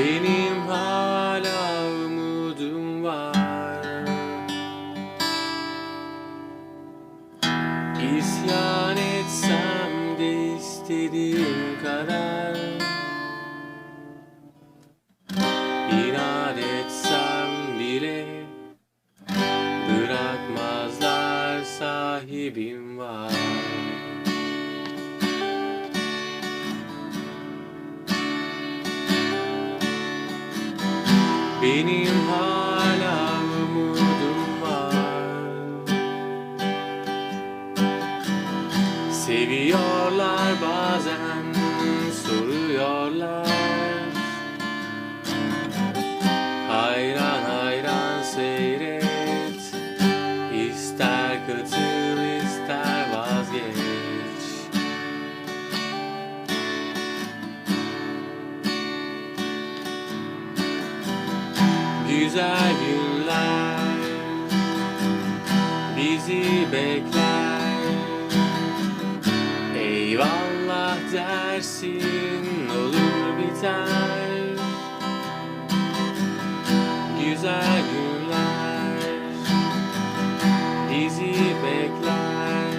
Benim hala umudum var. İsyan etsem de istediğim kadar. İnat etsem bile Bırakmazlar sahibim var Benim hala umudum var. Seviyorlar bazen Güzel günler bizi bekler. Eyvallah dersin olur biter. Güzel günler bizi bekler.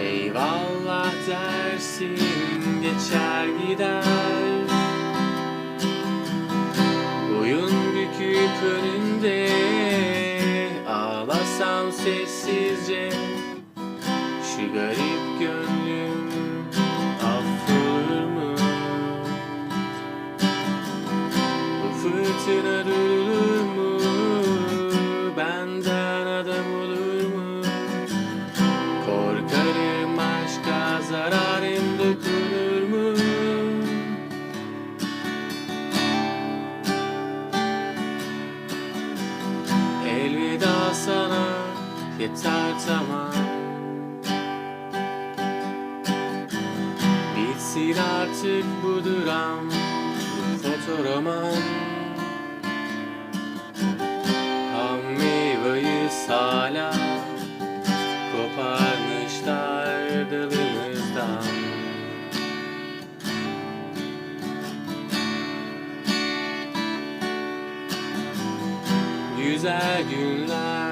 Eyvallah dersin geçer gider Garip gönlüm affolur mu? Bu fırtına durulur mu? Benden adam olur mu? Korkarım aşka zararım dokunur mu? Elveda sana yeter tamam Bitsin artık bu dram bu fotoroman Ham meyveyi hala koparmışlar dalımızdan. Güzel günler